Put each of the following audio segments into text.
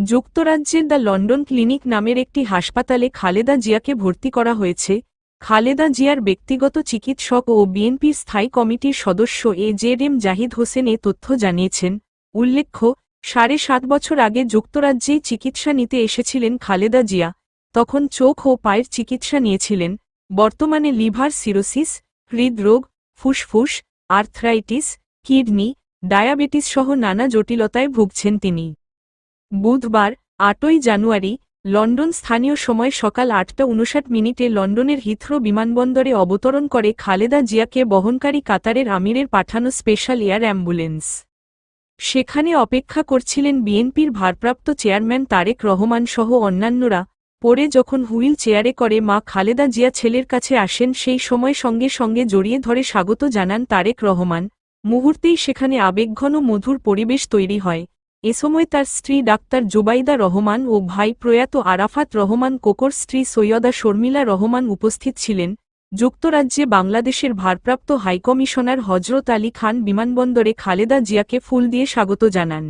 যুক্তরাজ্যের the London clinic নামের একটি হাসপাতালে খালেদা জিয়াকে ভর্তি করা হয়েছে। খালেদা জিয়ার ব্যক্তিগত চিকিৎসক ও বিএনপির স্থায়ী কমিটির সদস্য A Z M Zahid Hossain এ তথ্য জানিয়েছেন। উল্লেখ্য, সাড়ে সাত বছর আগে যুক্তরাজ্যেই চিকিৎসা নিতে এসেছিলেন খালেদা জিয়া। তখন চোখ ও পায়ের চিকিৎসা নিয়েছিলেন। বর্তমানে লিভার সিরোসিস, হৃদরোগ, ফুসফুস, আর্থ্রাইটিস, কিডনি, ডায়াবেটিস সহ নানা জটিলতায় ভুগছেন তিনি। বুধবার, আটই জানুয়ারি, লন্ডন স্থানীয় সময় সকাল আটটা উনষাট মিনিটে লন্ডনের হিথ্রো বিমানবন্দরে অবতরণ করে খালেদা জিয়াকে বহনকারী কাতারের আমিরের পাঠানো স্পেশাল এয়ার অ্যাম্বুলেন্স। সেখানে অপেক্ষা করছিলেন বিএনপির ভারপ্রাপ্ত চেয়ারম্যান তারেক রহমান সহ অন্যান্যরা। পরে যখন হুইল চেয়ারে করে মা খালেদা জিয়া ছেলের কাছে আসেন, সেই সময় সঙ্গে সঙ্গে জড়িয়ে ধরে স্বাগত জানান তারেক রহমান। মুহূর্তেই সেখানে আবেগঘন মধুর পরিবেশ তৈরি হয়। এ সময় তার স্ত্রী ডাক্তার জুবাইদা রহমান ও ভাই প্রয়াত আরাফাত রহমান কোকর স্ত্রী সৈয়দা শর্মিলা রহমান উপস্থিত ছিলেন। যুক্তরাজ্যে বাংলাদেশের ভারপ্রাপ্ত হাইকমিশনার হজরত আলী খান বিমানবন্দরে খালেদা জিয়াকে ফুল দিয়ে স্বাগত জানান।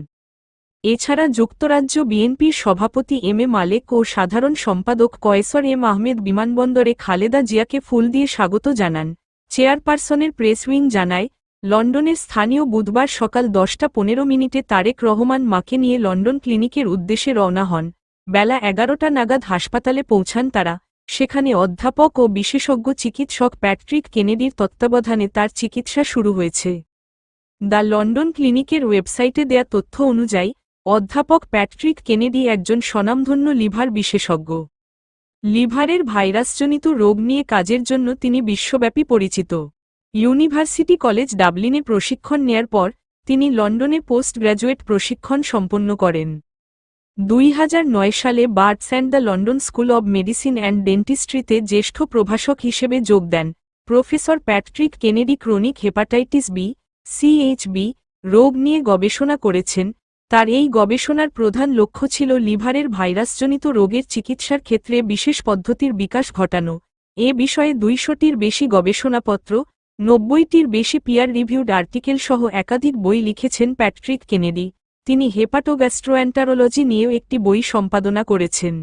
এছাড়া যুক্তরাজ্য বিএনপির সভাপতি এম এ মালেক ও সাধারণ সম্পাদক কয়েসর এম আহমেদ বিমানবন্দরে খালেদা জিয়াকে ফুল দিয়ে স্বাগত জানান। চেয়ারপারসনের প্রেস উইং জানায় লন্ডনের স্থানীয় বুধবার সকাল দশটা পনেরো মিনিটে তারেক রহমান মাকে নিয়ে লন্ডন ক্লিনিকের উদ্দেশ্যে রওনা হন। বেলা এগারোটা নাগাদ হাসপাতালে পৌঁছান তারা। সেখানে অধ্যাপক ও বিশেষজ্ঞ চিকিৎসক প্যাট্রিক কেনেডির তত্ত্বাবধানে তার চিকিৎসা শুরু হয়েছে। দ্য লন্ডন ক্লিনিকের ওয়েবসাইটে দেয়া তথ্য অনুযায়ী, অধ্যাপক প্যাট্রিক কেনেডি একজন স্বনামধন্য লিভার বিশেষজ্ঞ। লিভারের ভাইরাসজনিত রোগ নিয়ে কাজের জন্য তিনি বিশ্বব্যাপী পরিচিত। ইউনিভার্সিটি কলেজ ডাবলিনে প্রশিক্ষণ নেয়ার পর তিনি লন্ডনে পোস্ট গ্র্যাজুয়েট প্রশিক্ষণ সম্পন্ন করেন। দুই হাজার নয় সালে Barts and the London school of medicine and ডেন্টিস্ট্রিতে জ্যেষ্ঠ প্রভাষক হিসেবে যোগ দেন। Professor Patrick Kennedy chronic hepatitis B CHB রোগ নিয়ে গবেষণা করেছেন। তার এই গবেষণার প্রধান লক্ষ্য ছিল লিভারের ভাইরাসজনিত রোগের চিকিৎসার ক্ষেত্রে বিশেষ পদ্ধতির বিকাশ ঘটানো। এ বিষয়ে দুইশোটির বেশি গবেষণাপত্র নব্বইটির বেশি পিয়ার রিভিউড আর্টিকেল সহ একাধিক বই লিখেছেন প্যাট্রিক কেনেডি। তিনি হেপাটোগ্যাস্ট্রোঅ্যান্টারোলজি নিয়েও একটি বই সম্পাদনা করেছেন।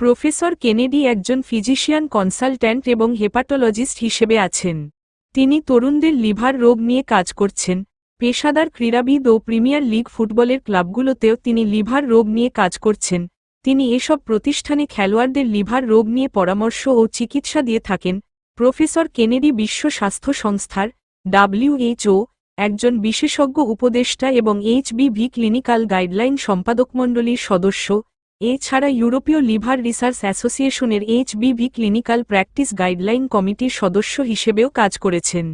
প্রফেসর কেনেডি একজন ফিজিশিয়ান কনসালট্যান্ট এবং হেপাটোলজিস্ট হিসেবে আছেন। তিনি তরুণদের লিভার রোগ নিয়ে কাজ করছেন। পেশাদার ক্রীড়াবিদ ও প্রিমিয়ার লিগ ফুটবলের ক্লাবগুলোতেও তিনি লিভার রোগ নিয়ে কাজ করছেন। তিনি এসব প্রতিষ্ঠানে খেলোয়াড়দের লিভার রোগ নিয়ে পরামর্শ ও চিকিৎসা দিয়ে থাকেন। প্রফেসর কেনেডি বিশ্ব স্বাস্থ্য সংস্থার ডাব্লিউএইচও একজন বিশেষজ্ঞ উপদেষ্টা এবং এইচবিভি ক্লিনিক্যাল গাইডলাইন সম্পাদকমণ্ডলীর সদস্য, এছাড়া ইউরোপীয় লিভার রিসার্চ অ্যাসোসিয়েশনের এইচবিভি ক্লিনিক্যাল প্র্যাকটিস গাইডলাইন কমিটির সদস্য হিসেবেও কাজ করেছেন।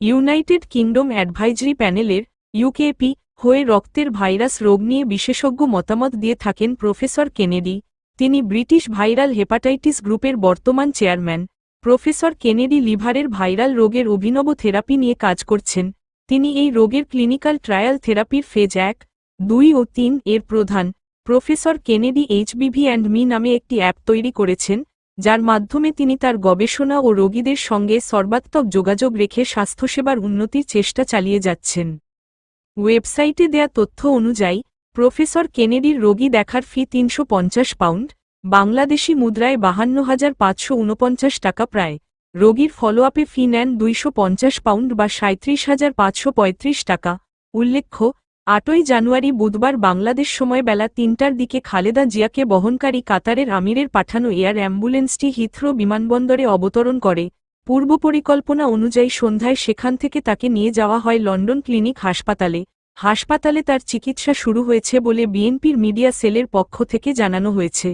ইউনাইটেড কিংডম অ্যাডভাইজরি প্যানেলের ইউকেপি হয়ে রক্তের ভাইরাস রোগ নিয়ে বিশেষজ্ঞ মতামত দিয়ে থাকেন প্রফেসর কেনেডি, তিনি ব্রিটিশ ভাইরাল হেপাটাইটিস গ্রুপের বর্তমান চেয়ারম্যান প্রফেসর কেনেডি লিভারের ভাইরাল রোগের অভিনব থেরাপি নিয়ে কাজ করছেন। তিনি এই রোগের ক্লিনিক্যাল ট্রায়াল থেরাপির ফেজ এক, দুই ও তিন এর প্রধান। Professor Kennedy HBV and me নামে একটি অ্যাপ তৈরি করেছেন, যার মাধ্যমে তিনি তার গবেষণা ও রোগীদের সঙ্গে সর্বাত্মক যোগাযোগ রেখে স্বাস্থ্যসেবার উন্নতির চেষ্টা চালিয়ে যাচ্ছেন। ওয়েবসাইটে দেয়া তথ্য অনুযায়ী, প্রফেসর কেনেডির রোগী দেখার ফি তিনশো পঞ্চাশ পাউন্ড বাংলাদেশি মুদ্রায় বাহান্ন হাজার পাঁচশো উনপঞ্চাশ টাকা প্রায়। রোগীর ফলোআপে ফি নেন দুইশ পঞ্চাশ পাউন্ড বা সাঁত্রিশ হাজার পাঁচশো পঁয়ত্রিশ টাকা। উল্লেখ্য, আটই জানুয়ারি বুধবার বাংলাদেশ সময় বেলা তিনটার দিকে খালেদা জিয়াকে বহনকারী কাতারের আমিরের পাঠানো এয়ার অ্যাম্বুলেন্সটি হিথ্রো বিমানবন্দরে অবতরণ করে। পূর্ব পরিকল্পনা অনুযায়ী সন্ধ্যায় সেখান থেকে তাকে নিয়ে যাওয়া হয় লন্ডন ক্লিনিক হাসপাতালে। হাসপাতালে তার চিকিৎসা শুরু হয়েছে বলে বিএনপির মিডিয়া সেলের পক্ষ থেকে জানানো হয়েছে।